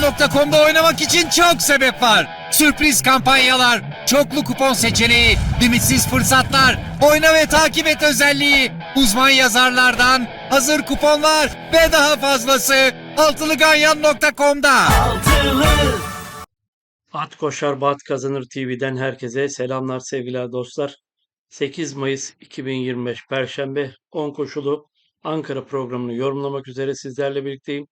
Atılıganyan.com'da oynamak için çok sebep var. Sürpriz kampanyalar, çoklu kupon seçeneği, limitsiz fırsatlar, oyna ve takip et özelliği, uzman yazarlardan hazır kuponlar ve daha fazlası Atılıganyan.com'da. At Koşar Bat Kazanır TV'den herkese selamlar sevgiler dostlar. 8 Mayıs 2025 Perşembe 10 koşulu Ankara programını yorumlamak üzere sizlerle birlikteyim.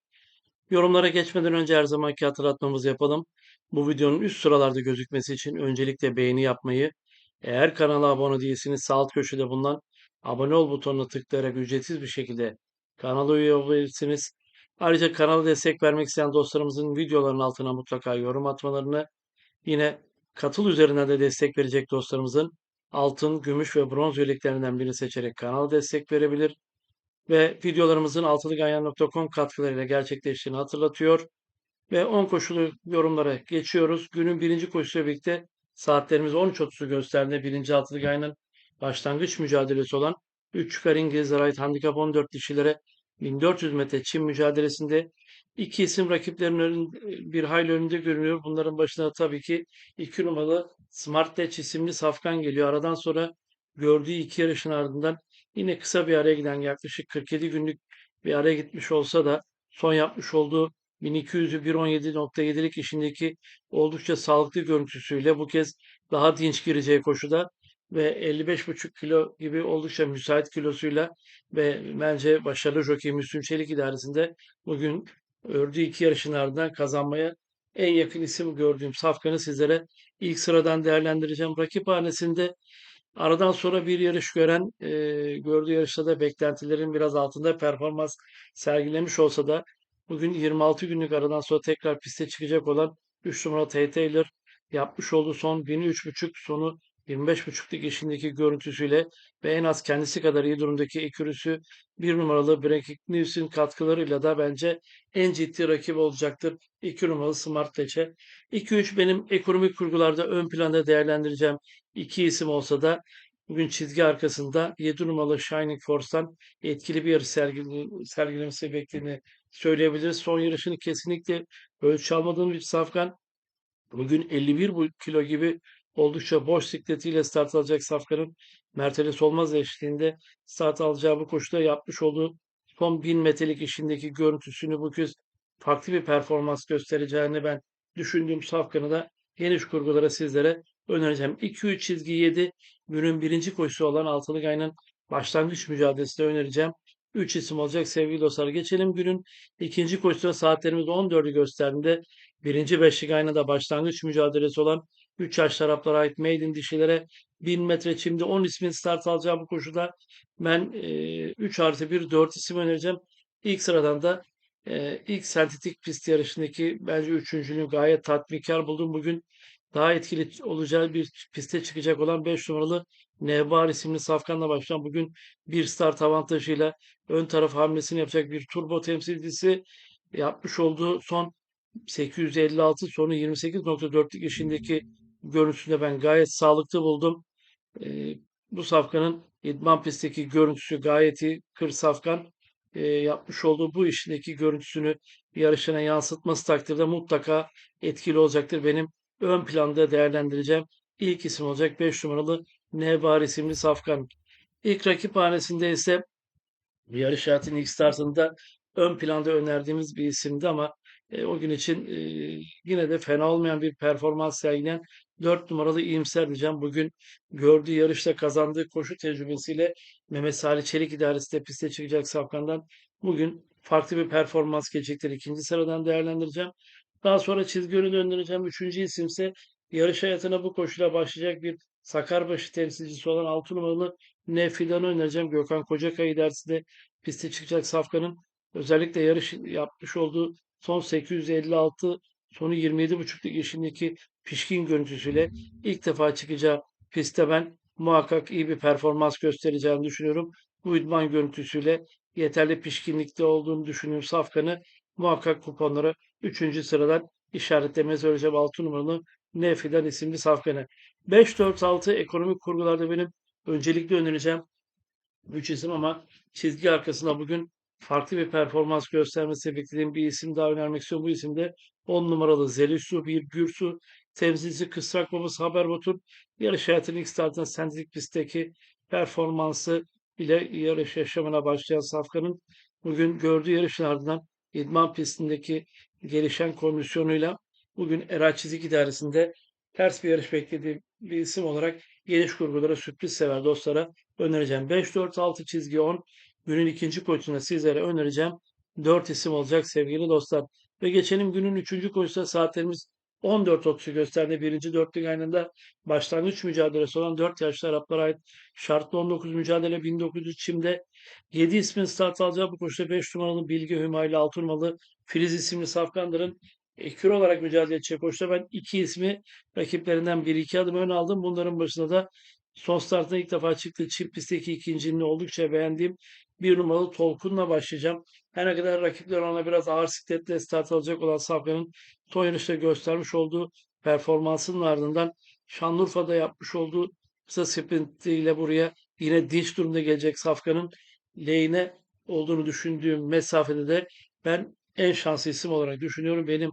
Yorumlara geçmeden önce her zamanki hatırlatmamızı yapalım. Bu videonun üst sıralarda gözükmesi için öncelikle beğeni yapmayı, eğer kanala abone değilseniz sağ alt köşede bulunan abone ol butonuna tıklayarak ücretsiz bir şekilde kanala üye olabilirsiniz. Ayrıca kanala destek vermek isteyen dostlarımızın videoların altına mutlaka yorum atmalarını, yine katıl üzerinden de destek verecek dostlarımızın altın, gümüş ve bronz üyeliklerinden birini seçerek kanala destek verebilir ve videolarımızın altılıganyan.com katkılarıyla gerçekleştiğini hatırlatıyor. Ve 10 koşulu yorumlara geçiyoruz. Günün birinci koşusuyla birlikte saatlerimiz 13.30'u gösterdiğinde birinci altılı başlangıç mücadelesi olan 3 çıkar İngilizlere ait handikap 14 dişilere 1400 metre çim mücadelesinde iki isim rakiplerin bir hayli önünde görünüyor. Bunların başına tabii ki 2 numaralı Smart Latch isimli safkan geliyor. Aradan sonra gördüğü iki yarışın ardından yine kısa bir araya giden yaklaşık 47 günlük bir araya gitmiş olsa da son yapmış olduğu 1200'ü 1.17.7'lik işindeki oldukça sağlıklı görüntüsüyle bu kez daha dinç gireceği koşuda ve 55,5 kilo gibi oldukça müsait kilosuyla ve bence başarılı jockey Müslüm Çelik idaresinde bugün ördüğü iki yarışın ardından kazanmaya en yakın isim gördüğüm Safkan'ı sizlere ilk sıradan değerlendireceğim. Rakip hanesinde Aradan sonra bir yarış gören, e, gördüğü yarışta da beklentilerin biraz altında performans sergilemiş olsa da bugün 26 günlük aradan sonra tekrar piste çıkacak olan 3 numara Tay Taylor yapmış olduğu son 1003.5 sonu 25.5'lik işindeki görüntüsüyle ve en az kendisi kadar iyi durumdaki ekürüsü bir numaralı Breaking News'in katkılarıyla da bence en ciddi rakip olacaktır. 2 numaralı Smart Leç'e. 2-3 benim ekonomik kurgularda ön planda değerlendireceğim iki isim olsa da bugün çizgi arkasında 7 numaralı Shining Force'tan etkili bir yarış sergile- sergilemesi beklediğini söyleyebiliriz. Son yarışını kesinlikle ölçü almadığım bir safkan. Bugün 51 bu- kilo gibi oldukça boş sikletiyle start alacak Safkan'ın Mercedes Olmaz eşliğinde start alacağı bu koşuda yapmış olduğu son 1000 metrelik işindeki görüntüsünü bu kez farklı bir performans göstereceğini ben düşündüğüm Safkan'ı da geniş kurgulara sizlere önereceğim. 2-3 çizgi 7 günün birinci koşusu olan Altılı Gay'ın başlangıç mücadelesinde önereceğim. 3 isim olacak sevgili dostlar. Geçelim günün ikinci koşusuna saatlerimiz 14'ü gösterdiğinde birinci beşlik aynada başlangıç mücadelesi olan 3 yaş taraflara ait maiden dişilere 1000 metre çimde 10 ismin start alacağı bu koşuda ben e, 3 artı 1 4 isim önereceğim. İlk sıradan da e, ilk sentetik pist yarışındaki bence üçüncülüğü gayet tatminkar buldum. Bugün daha etkili olacağı bir piste çıkacak olan 5 numaralı Nevbar isimli Safkan'la başlayan bugün bir start avantajıyla ön taraf hamlesini yapacak bir turbo temsilcisi yapmış olduğu son 856 sonu 28.4'lük işindeki görüntüsünde ben gayet sağlıklı buldum. Ee, bu safkanın idman pistteki görüntüsü gayet iyi. Kır safkan e, yapmış olduğu bu işindeki görüntüsünü yarışına yansıtması takdirde mutlaka etkili olacaktır. Benim ön planda değerlendireceğim ilk isim olacak 5 numaralı Nevbar isimli safkan. İlk rakip hanesinde ise yarış hayatının ilk startında ön planda önerdiğimiz bir isimdi ama e, o gün için e, yine de fena olmayan bir performans sergileyen 4 numaralı iyimser diyeceğim. Bugün gördüğü yarışta kazandığı koşu tecrübesiyle Mehmet Salih Çelik idaresi de piste çıkacak Safkan'dan bugün farklı bir performans gelecektir. İkinci sıradan değerlendireceğim. Daha sonra çizgi önü döndüreceğim. Üçüncü isimse yarış hayatına bu koşuyla başlayacak bir Sakarbaşı temsilcisi olan 6 numaralı Nefidan'ı önereceğim. Gökhan Kocakay idaresinde piste çıkacak Safkan'ın özellikle yarış yapmış olduğu son 856 sonu 27.5'lık işindeki pişkin görüntüsüyle ilk defa çıkacağı pistte ben muhakkak iyi bir performans göstereceğini düşünüyorum. Bu idman görüntüsüyle yeterli pişkinlikte olduğunu düşünüyorum. Safkan'ı muhakkak kuponlara 3. sıradan işaretlemeye söyleyeceğim 6 numaralı Nefidan isimli Safkan'ı. 5-4-6 ekonomik kurgularda benim öncelikli önereceğim 3 isim ama çizgi arkasında bugün farklı bir performans göstermesi beklediğim bir isim daha önermek istiyorum. Bu isim de 10 numaralı Zelisu bir Gürsu, temsilcisi Kısrak Babası Haber Batur, yarış hayatının ilk startında sentetik pistteki performansı ile yarış yaşamına başlayan Safkan'ın bugün gördüğü yarışın ardından idman pistindeki gelişen kondisyonuyla bugün Eray Çizik İdaresi'nde ters bir yarış beklediği bir isim olarak geniş kurgulara sürpriz sever dostlara önereceğim. 5-4-6 çizgi 10 günün ikinci koşusunda sizlere önereceğim 4 isim olacak sevgili dostlar. Ve geçelim günün üçüncü koşusunda saatlerimiz 14.30'u gösterdi. Birinci dörtlük aynında başlangıç mücadelesi olan 4 yaşlı Araplara ait şartlı 19 mücadele 1900 çimde 7 ismin start alacağı bu koşuda 5 numaralı Bilge Hümayli 6 numaralı Filiz isimli Safkanlar'ın ekür olarak mücadele edecek koşuda ben iki ismi rakiplerinden 1-2 adım ön aldım. Bunların başında da son startına ilk defa çıktığı çift pistteki ikinciliğini oldukça beğendiğim bir numaralı Tolkun'la başlayacağım. Her ne kadar rakipler ona biraz ağır sikletle start alacak olan Safkan'ın son yarışta göstermiş olduğu performansının ardından Şanlıurfa'da yapmış olduğu kısa sprintiyle buraya yine dinç durumda gelecek Safkan'ın lehine olduğunu düşündüğüm mesafede de ben en şanslı isim olarak düşünüyorum. Benim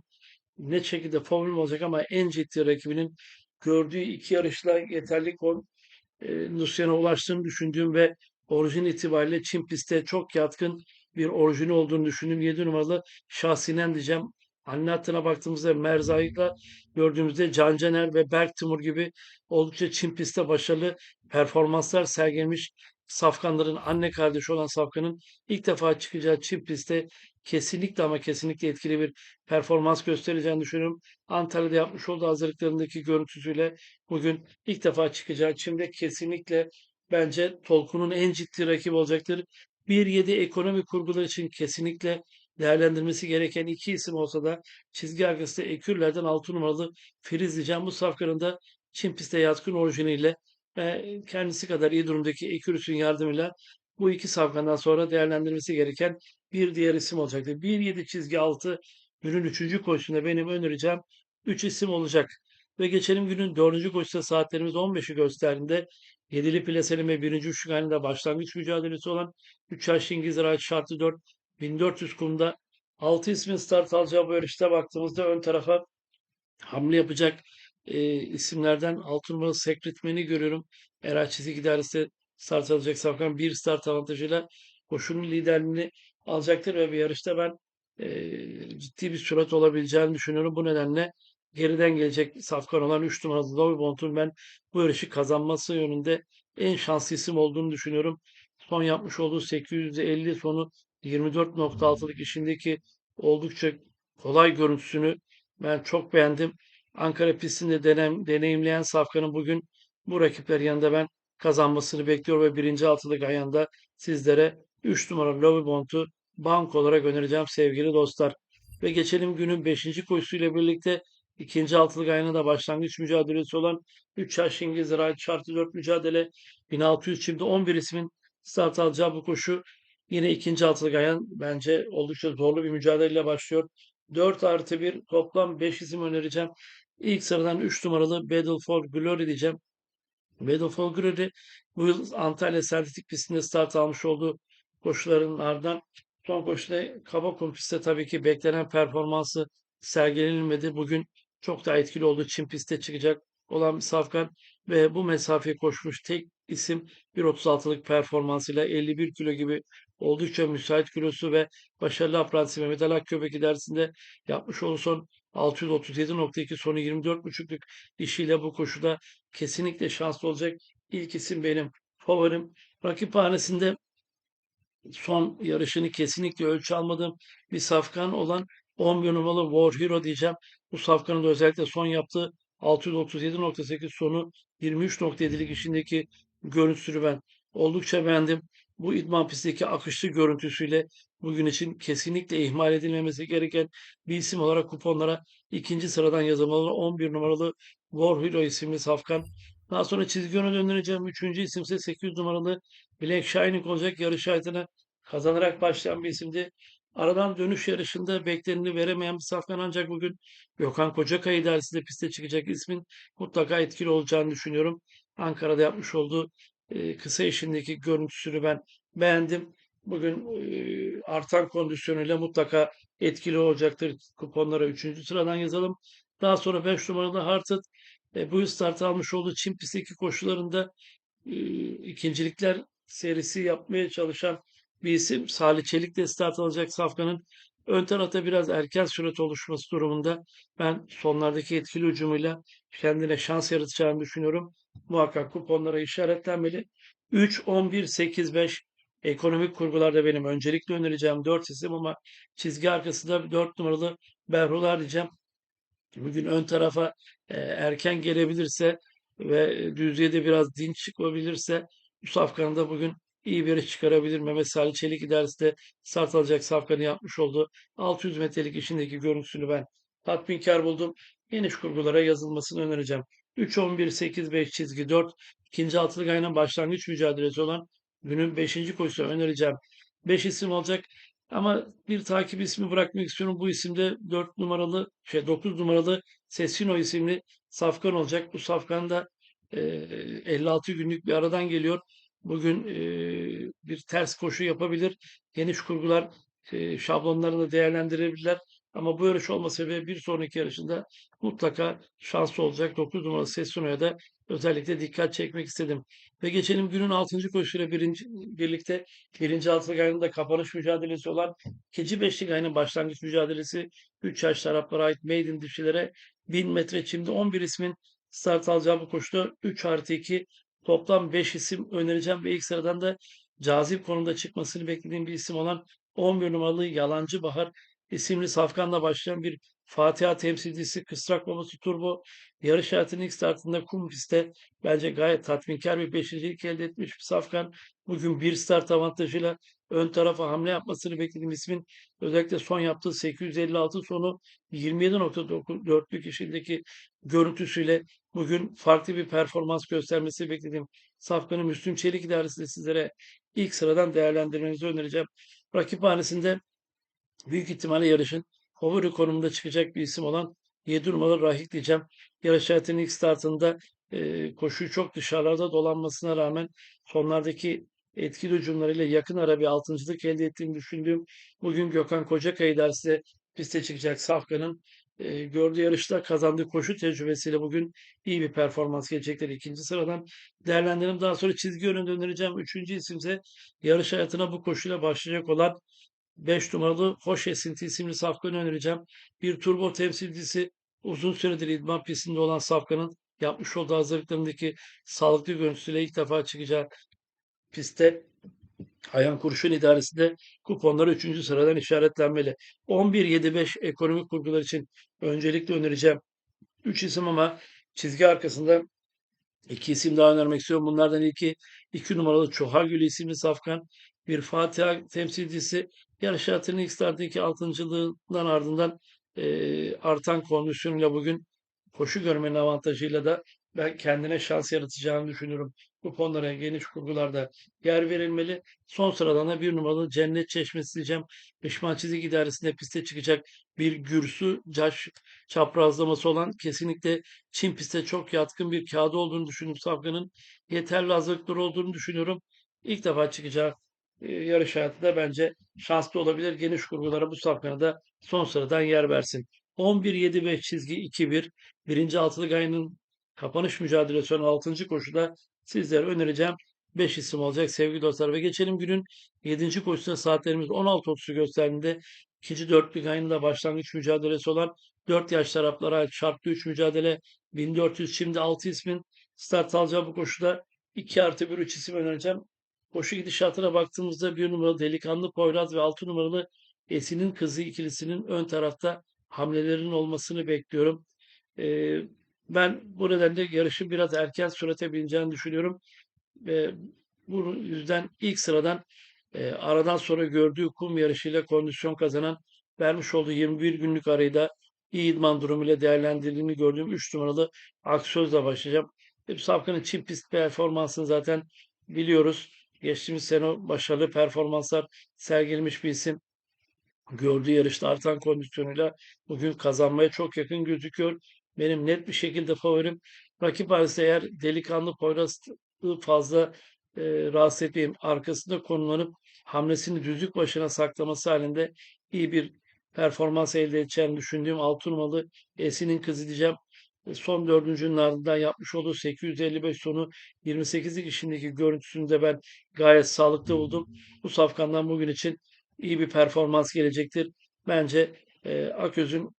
ne şekilde favorim olacak ama en ciddi rakibinin gördüğü iki yarışla yeterli kon, e, Nusyan'a ulaştığını düşündüğüm ve orijin itibariyle Çin pistte çok yatkın bir orijini olduğunu düşündüğüm 7 numaralı Şahsinen diyeceğim. Anne hattına baktığımızda Merzay'la gördüğümüzde Can Caner ve Berk Timur gibi oldukça Çin pistte başarılı performanslar sergilemiş Safkanların anne kardeşi olan Safkan'ın ilk defa çıkacağı Çin pistte kesinlikle ama kesinlikle etkili bir performans göstereceğini düşünüyorum. Antalya'da yapmış olduğu hazırlıklarındaki görüntüsüyle bugün ilk defa çıkacağı Çim'de kesinlikle bence Tolkun'un en ciddi rakibi olacaktır. 1-7 ekonomi kurgular için kesinlikle değerlendirmesi gereken iki isim olsa da çizgi arkasında Ekürler'den 6 numaralı Firiz diyeceğim. Bu safkanın da Çin pistte yatkın orijiniyle ve kendisi kadar iyi durumdaki Ekürüs'ün yardımıyla bu iki safkandan sonra değerlendirmesi gereken bir diğer isim olacaktır. 1-7 çizgi 6 günün 3. koşusunda benim önereceğim 3 isim olacak. Ve geçelim günün 4. koşusunda saatlerimiz 15'i gösterdiğinde Yedili plasenin ve birinci üçlük halinde başlangıç mücadelesi olan 3 yaş İngiliz Rayet şartı 4 1400 kumda 6 ismin start alacağı bu yarışta baktığımızda ön tarafa hamle yapacak e, isimlerden 6 numaralı Sekretmen'i görüyorum. Eray Çizik İdaresi start alacak Safkan bir start avantajıyla koşunun liderliğini alacaktır ve bir yarışta ben e, ciddi bir sürat olabileceğini düşünüyorum. Bu nedenle geriden gelecek safkan olan 3 numaralı Louis Bont'un ben bu yarışı kazanması yönünde en şanslı isim olduğunu düşünüyorum. Son yapmış olduğu 850 sonu 24.6'lık işindeki oldukça kolay görüntüsünü ben çok beğendim. Ankara pistinde denem, deneyimleyen Safkan'ın bugün bu rakipler yanında ben kazanmasını bekliyor ve birinci altılık ayağında sizlere 3 numaralı Louis Bont'u bank olarak önereceğim sevgili dostlar. Ve geçelim günün 5. koşusuyla birlikte İkinci altılık ayına da başlangıç mücadelesi olan 3 yaş İngiliz Rayet şartı 4 mücadele 1600 çimde 11 ismin start alacağı bu koşu yine ikinci altılık ayın bence oldukça zorlu bir mücadeleyle başlıyor. 4 artı 1 toplam 5 isim önereceğim. İlk sıradan 3 numaralı Battle for Glory diyeceğim. Battle for Glory bu yıl Antalya Sentetik pistinde start almış olduğu koşuların ardından son koşuda Kaba pistte tabii ki beklenen performansı sergilenilmedi. Bugün çok da etkili oldu. Çin pistte çıkacak olan Safkan ve bu mesafeyi koşmuş tek isim 1.36'lık performansıyla 51 kilo gibi oldukça müsait kilosu ve başarılı apprentisi Mehmet Ali Akköpek idaresinde yapmış olduğu son 637.2 sonu 24.5'lük işiyle bu koşuda kesinlikle şanslı olacak. İlk isim benim favorim. Rakip hanesinde son yarışını kesinlikle ölçü almadığım bir safkan olan 11 numaralı War Hero diyeceğim. Bu safkanın da özellikle son yaptığı 637.8 sonu 23.7'lik işindeki görüntüsünü ben oldukça beğendim. Bu idman pistteki akışlı görüntüsüyle bugün için kesinlikle ihmal edilmemesi gereken bir isim olarak kuponlara ikinci sıradan yazılmalı 11 numaralı War Hero isimli safkan. Daha sonra çizgi yöne döndüreceğim. Üçüncü isimse 800 numaralı Black Shining olacak. Yarış şahitine kazanarak başlayan bir isimdi. Aradan dönüş yarışında bekleneni veremeyen bir Safkan ancak bugün Gökhan Kocakay idaresinde piste çıkacak ismin mutlaka etkili olacağını düşünüyorum. Ankara'da yapmış olduğu e, kısa işindeki görüntüsünü ben beğendim. bugün e, artan kondisyonuyla mutlaka etkili olacaktır. Kuponlara 3. sıradan yazalım. Daha sonra 5 numaralı Hearted e, bu start almış olduğu Çin pistteki koşularında e, ikincilikler serisi yapmaya çalışan bir isim. Salih Çelik de start alacak Safkan'ın. Ön tarafta biraz erken sürat oluşması durumunda ben sonlardaki etkili hücumuyla kendine şans yaratacağını düşünüyorum. Muhakkak kuponlara işaretlenmeli. 3, 11, 8, 5 ekonomik kurgularda benim öncelikli önereceğim 4 isim ama çizgi arkasında 4 numaralı Berhullar diyeceğim. Bugün ön tarafa e, erken gelebilirse ve düzlüğe de biraz dinç çıkabilirse bu safkanı da bugün iyi bir iş çıkarabilir. Mehmet Salih Çelik idaresi de start alacak safkanı yapmış oldu. 600 metrelik işindeki görüntüsünü ben tatminkar buldum. Geniş kurgulara yazılmasını önereceğim. 3, 11, 8, 5 çizgi 4. ikinci altılı gayenin başlangıç mücadelesi olan günün 5. koşusu önereceğim. 5 isim olacak. Ama bir takip ismi bırakmak istiyorum. Bu isimde 4 numaralı, şey 9 numaralı Sesino isimli safkan olacak. Bu safkan da e, 56 günlük bir aradan geliyor. Bugün bir ters koşu yapabilir. Geniş kurgular şablonlarını değerlendirebilirler. Ama bu yarış olmasa ve bir sonraki yarışında mutlaka şanslı olacak. 9 numaralı Sesino'ya da özellikle dikkat çekmek istedim. Ve geçelim günün 6. koşusuyla birinci, birlikte birinci altılı gayenin de kapanış mücadelesi olan ikinci beşli gayenin başlangıç mücadelesi 3 yaş taraflara ait maiden dişilere 1000 metre çimde 11 ismin start alacağı bu koşuda 3 artı 2 toplam 5 isim önereceğim ve ilk sıradan da cazip konumda çıkmasını beklediğim bir isim olan 11 numaralı Yalancı Bahar isimli safkanla başlayan bir Fatiha temsilcisi Kısrak Babası Turbo yarış hayatının ilk startında kum pistte bence gayet tatminkar bir beşincilik elde etmiş bir safkan. Bugün bir start avantajıyla ön tarafa hamle yapmasını beklediğim ismin özellikle son yaptığı 856 sonu 27.4'lük işindeki görüntüsüyle bugün farklı bir performans göstermesi beklediğim Safkan'ın Müslüm Çelik idaresinde sizlere ilk sıradan değerlendirmenizi önereceğim. Rakip hanesinde büyük ihtimalle yarışın favori konumunda çıkacak bir isim olan 7 numaralı Rahik diyeceğim. Yarış hayatının ilk startında e, koşuyu çok dışarılarda dolanmasına rağmen sonlardaki etkili hücumlarıyla yakın ara bir altıncılık elde ettiğini düşündüğüm bugün Gökhan Kocakaya dersi piste çıkacak Safkan'ın e, gördüğü yarışta kazandığı koşu tecrübesiyle bugün iyi bir performans gelecekler ikinci sıradan. Değerlendirim daha sonra çizgi yönünde önereceğim. Üçüncü isimse yarış hayatına bu koşuyla başlayacak olan 5 numaralı Hoş Esinti isimli safkanı önereceğim. Bir turbo temsilcisi uzun süredir idman pistinde olan safkanın yapmış olduğu hazırlıklarındaki sağlıklı görüntüsüyle ilk defa çıkacağı pistte Ayhan Kurşun idaresinde kuponları 3. sıradan işaretlenmeli. 11-7-5 ekonomik kurgular için öncelikle önereceğim. 3 isim ama çizgi arkasında iki isim daha önermek istiyorum. Bunlardan ilki 2 numaralı Çohargül isimli safkan. Bir Fatiha temsilcisi yarış hayatının ilk starttaki altıncılığından ardından e, artan kondisyonuyla bugün koşu görmenin avantajıyla da ben kendine şans yaratacağını düşünüyorum. Kuponlara geniş kurgularda yer verilmeli. Son sıradan da bir numaralı Cennet Çeşmesi diyeceğim. Pişman Çizik İdaresi'nde piste çıkacak bir gürsü caş çaprazlaması olan kesinlikle Çin piste çok yatkın bir kağıdı olduğunu düşünüyorum. Safkan'ın yeterli hazırlıkları olduğunu düşünüyorum. İlk defa çıkacağı e, yarış hayatında bence şanslı olabilir. Geniş kurgulara bu safkana da son sıradan yer versin. 11-7-5 çizgi 2-1. Birinci altılı gayenin kapanış mücadelesi olan 6. koşuda sizlere önereceğim 5 isim olacak sevgili dostlar. Ve geçelim günün 7. koşusunda saatlerimiz 16.30'u gösterdiğinde ikinci dörtlü gayenin de başlangıç mücadelesi olan 4 yaş taraflara şartlı 3 mücadele 1400 şimdi 6 ismin start alacağı bu koşuda 2 artı 1 3 isim önereceğim. Koşu gidişatına baktığımızda bir numaralı Delikanlı Poyraz ve 6 numaralı Esin'in kızı ikilisinin ön tarafta hamlelerinin olmasını bekliyorum. Ee, ben bu nedenle yarışın biraz erken sürate bineceğini düşünüyorum. Ve bu yüzden ilk sıradan e, aradan sonra gördüğü kum yarışıyla kondisyon kazanan vermiş olduğu 21 günlük arayı da iyi idman durumuyla değerlendirdiğini gördüğüm 3 numaralı Aksöz'le başlayacağım. Hep Safkan'ın çim pist performansını zaten biliyoruz. Geçtiğimiz sene başarılı performanslar sergilemiş bir isim. Gördüğü yarışta artan kondisyonuyla bugün kazanmaya çok yakın gözüküyor. Benim net bir şekilde favorim. Rakip arası eğer delikanlı Poyraz'ı fazla e, rahatsız etmeyeyim. Arkasında konulanıp hamlesini düzlük başına saklaması halinde iyi bir performans elde edeceğini düşündüğüm 6 numaralı Esin'in kızı diyeceğim. E, Son dördüncünün ardından yapmış olduğu 855 sonu 28'lik işindeki görüntüsünü de ben gayet sağlıklı buldum. Bu safkandan bugün için iyi bir performans gelecektir. Bence e, Aköz'ün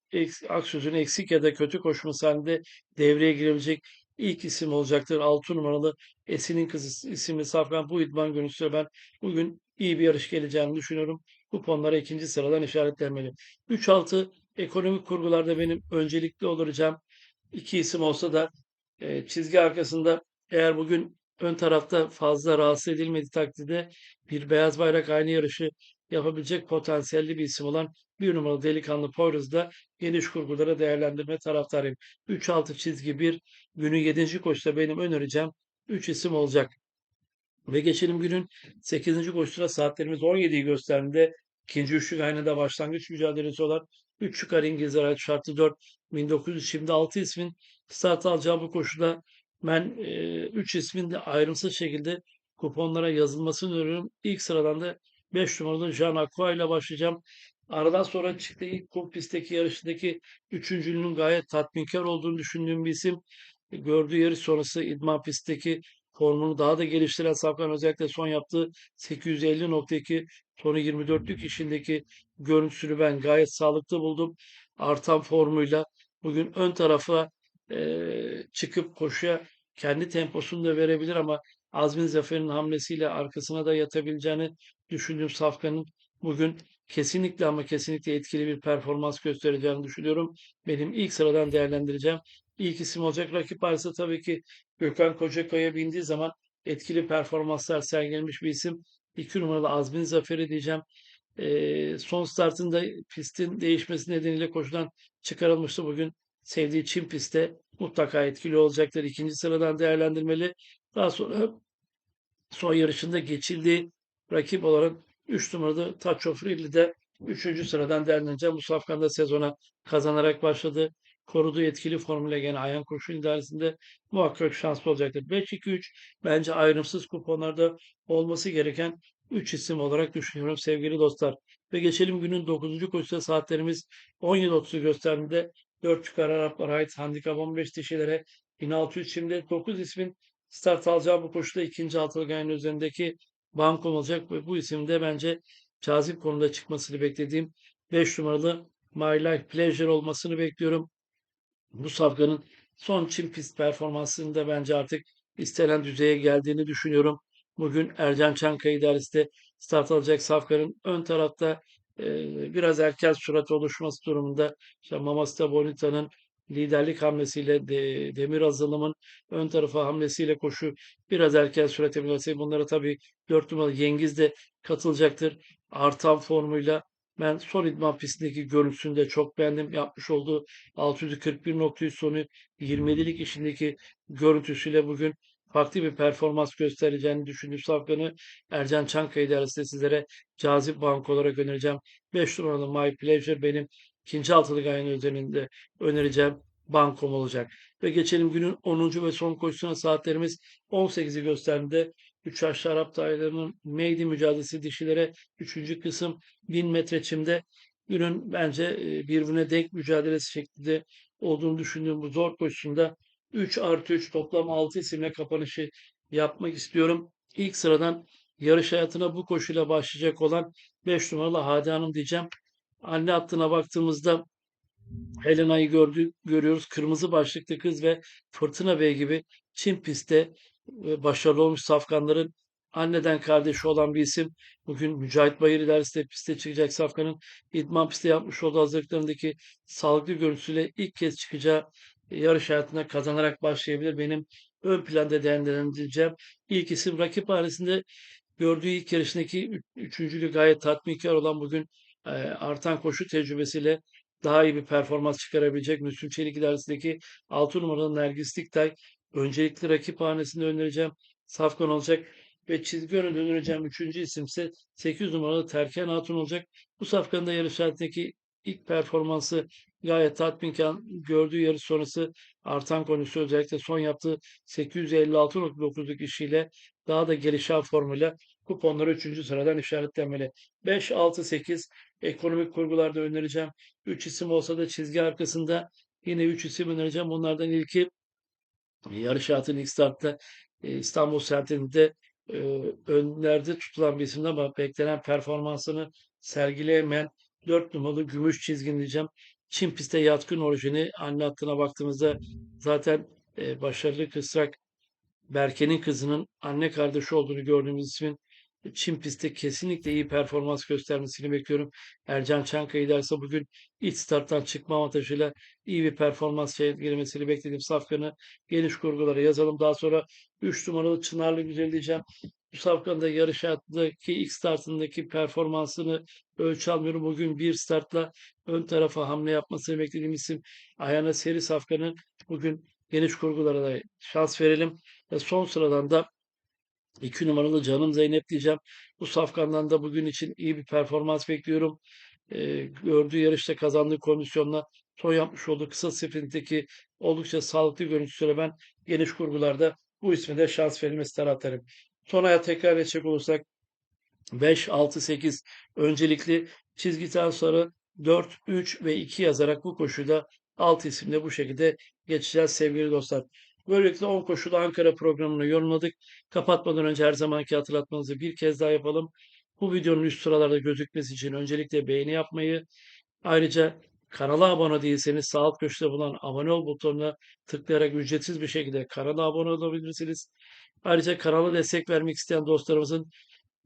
Aksöz'ün eksik ya da kötü koşması halinde devreye girebilecek ilk isim olacaktır. 6 numaralı Esin'in kızı isimli safkan bu idman görüntüsüyle ben bugün iyi bir yarış geleceğini düşünüyorum. Kuponlara ikinci sıradan işaretlenmeli. 3-6 ekonomik kurgularda benim öncelikli olacağım iki isim olsa da e, çizgi arkasında eğer bugün ön tarafta fazla rahatsız edilmediği takdirde bir beyaz bayrak aynı yarışı yapabilecek potansiyelli bir isim olan bir numaralı delikanlı Poyraz'da geniş kurgulara değerlendirme taraftarıyım. 3-6 çizgi 1 günün 7. koşuda benim önereceğim 3 isim olacak. Ve geçelim günün 8. koşusuna saatlerimiz 17'yi gösterdiğinde ikinci üçlük aynada başlangıç mücadelesi olan 3 yukarı İngiliz araç şartı 4 1900 şimdi 6 ismin start alacağı bu koşuda ben 3 ismin de ayrımsız şekilde kuponlara yazılmasını öneriyorum. İlk sıradan da 5 numaralı Jean Aqua ile başlayacağım. Aradan sonra çıktığı ilk kum pistteki yarışındaki üçüncülüğünün gayet tatminkar olduğunu düşündüğüm bir isim. Gördüğü yarış sonrası idman pistteki formunu daha da geliştiren Safkan özellikle son yaptığı 850.2 sonu 24'lük işindeki görüntüsünü ben gayet sağlıklı buldum. Artan formuyla bugün ön tarafa eee, çıkıp koşuya kendi temposunu da verebilir ama Azmin Zafer'in hamlesiyle arkasına da yatabileceğini düşündüğüm Safkan'ın bugün kesinlikle ama kesinlikle etkili bir performans göstereceğini düşünüyorum. Benim ilk sıradan değerlendireceğim ilk isim olacak. Rakip arası tabii ki Gökhan Kocakaya bindiği zaman etkili performanslar sergilemiş bir isim. 2 numaralı Azmin Zafer'i diyeceğim. Eee, son startında pistin değişmesi nedeniyle koşudan çıkarılmıştı. Bugün sevdiği Çin pistte mutlaka etkili olacaktır. İkinci sıradan değerlendirmeli. Daha sonra son yarışında geçildiği rakip olarak 3 numaralı Touch of Really'de 3. sıradan değerlendireceğim. Bu safkanda sezona kazanarak başladı. Koruduğu etkili formüle gene Ayhan Kurşun idaresinde muhakkak şanslı olacaktır. 5-2-3 bence ayrımsız kuponlarda olması gereken 3 isim olarak düşünüyorum sevgili dostlar. Ve geçelim günün 9. koşuda saatlerimiz 17.30'u gösterdiğinde 4 yukarı Araplara ait handikap 15 dişilere 1600 şimdi 9 ismin start alacağı bu koşuda ikinci altılı gayenin üzerindeki bankom olacak ve bu isimde bence cazip konuda çıkmasını beklediğim 5 numaralı My Life Pleasure olmasını bekliyorum. Bu safkanın son Çin pist performansında bence artık istenen düzeye geldiğini düşünüyorum. Bugün Ercan Çankaya idaresi start alacak safkanın ön tarafta e, biraz erken sürat oluşması durumunda işte Mamasta Bonita'nın liderlik hamlesiyle de, Demir Azalım'ın ön tarafa hamlesiyle koşu biraz erken sürat eminesi. Bunlara tabii 4 numaralı Yengiz de katılacaktır. Artan formuyla ben son idman pistindeki görüntüsünü de çok beğendim. Yapmış olduğu 641.3 sonu 27'lik işindeki görüntüsüyle bugün farklı bir performans göstereceğini düşündüğüm safkanı Ercan Çankaya idaresinde sizlere cazip bank olarak önereceğim. 5 numaralı My Pleasure benim ikinci altılı gayenin üzerinde önereceğim bankom olacak. Ve geçelim günün 10. ve son koşusuna saatlerimiz 18'i gösterdiğinde 3 aşağı Arap dağlarının Meydi mücadelesi dişilere 3. kısım 1000 metre çimde günün bence e, birbirine denk mücadelesi şeklinde olduğunu düşündüğüm bu zor koşusunda 3 artı 3 toplam 6 isimle kapanışı yapmak istiyorum. İlk sıradan yarış hayatına bu koşuyla başlayacak olan 5 numaralı Hadi Hanım diyeceğim. Anne hattına baktığımızda Helena'yı gördük, görüyoruz. Kırmızı başlıklı kız ve Fırtına Bey gibi Çin pistte e, başarılı olmuş safkanların anneden kardeşi olan bir isim. Bugün Mücahit Bayır idaresinde piste çıkacak safkanın idman pistte yapmış olduğu hazırlıklarındaki sağlıklı görüntüsüyle ilk kez çıkacağı yarış hayatına kazanarak başlayabilir. Benim ön planda değerlendireceğim ilk isim rakip hanesinde gördüğü ilk yarışındaki üç- üçüncülüğü gayet tatminkar olan bugün artan koşu tecrübesiyle daha iyi bir performans çıkarabilecek Müslüm Çelik idaresindeki 6 numaralı Nergis Diktay öncelikli rakip hanesinde önereceğim. Safkan olacak ve çizgi yönünde önereceğim 3. isimse 8 numaralı Terken Hatun olacak. Bu safkanın da yarış hayatındaki ilk performansı gayet tatminkar. Gördüğü yarış sonrası artan konusu özellikle son yaptığı 856.9'luk işiyle daha da gelişen formuyla kuponları 3. sıradan işaretlenmeli. 5, 6, 8 ekonomik kurgularda önereceğim. 3 isim olsa da çizgi arkasında yine 3 isim önereceğim. Bunlardan ilki yarış hayatının ilk startta e, İstanbul Senteni'nde e, önlerde tutulan bir isimdi ama beklenen performansını sergileyemeyen 4 numaralı gümüş çizgin diyeceğim. Çin piste yatkın orijini anne hattına baktığımızda zaten e, başarılı kısrak Berke'nin kızının anne kardeşi olduğunu gördüğümüz ismin Çin pistte kesinlikle iyi performans göstermesini bekliyorum. Ercan Çankaya derse bugün ilk starttan çıkma avantajıyla iyi bir performans sergilemesini beklediğim safkanı geniş kurgulara yazalım. Daha sonra 3 numaralı Çınarlı Güzel diyeceğim. Bu safkanın da yarış hayatındaki ilk startındaki performansını ölçü almıyorum. Bugün bir startla ön tarafa hamle yapmasını beklediğim isim Ayana Seri Safkan'ı bugün geniş kurgulara da şans verelim. Ve son sıradan da 2 numaralı Canım Zeynep diyeceğim. Bu safkandan da bugün için iyi bir performans bekliyorum. Ee, gördüğü yarışta kazandığı kondisyonla son yapmış olduğu kısa sprintteki oldukça sağlıklı görüntüsüyle ben geniş kurgularda bu isme de şans verilmesi taraftarım. Sonraya tekrar edecek olursak 5, 6, 8 öncelikli çizgiden sonra 4, 3 ve 2 yazarak bu koşuda 6 isimle bu şekilde geçeceğiz sevgili dostlar. Böylelikle 10 koşulu Ankara programını yorumladık. Kapatmadan önce her zamanki hatırlatmanızı bir kez daha yapalım. Bu videonun üst sıralarda gözükmesi için öncelikle beğeni yapmayı, ayrıca kanala abone değilseniz sağ alt köşede bulunan abone ol butonuna tıklayarak ücretsiz bir şekilde kanala abone olabilirsiniz. Ayrıca kanala destek vermek isteyen dostlarımızın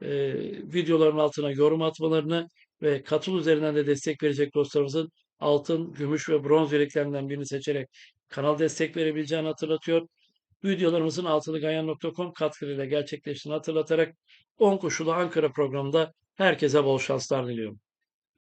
e, videoların altına yorum atmalarını ve katıl üzerinden de destek verecek dostlarımızın altın, gümüş ve bronz yüreklerinden birini seçerek kanal destek verebileceğini hatırlatıyor. Videolarımızın altını ganyan.com katkılarıyla gerçekleştiğini hatırlatarak 10 koşulu Ankara programında herkese bol şanslar diliyorum.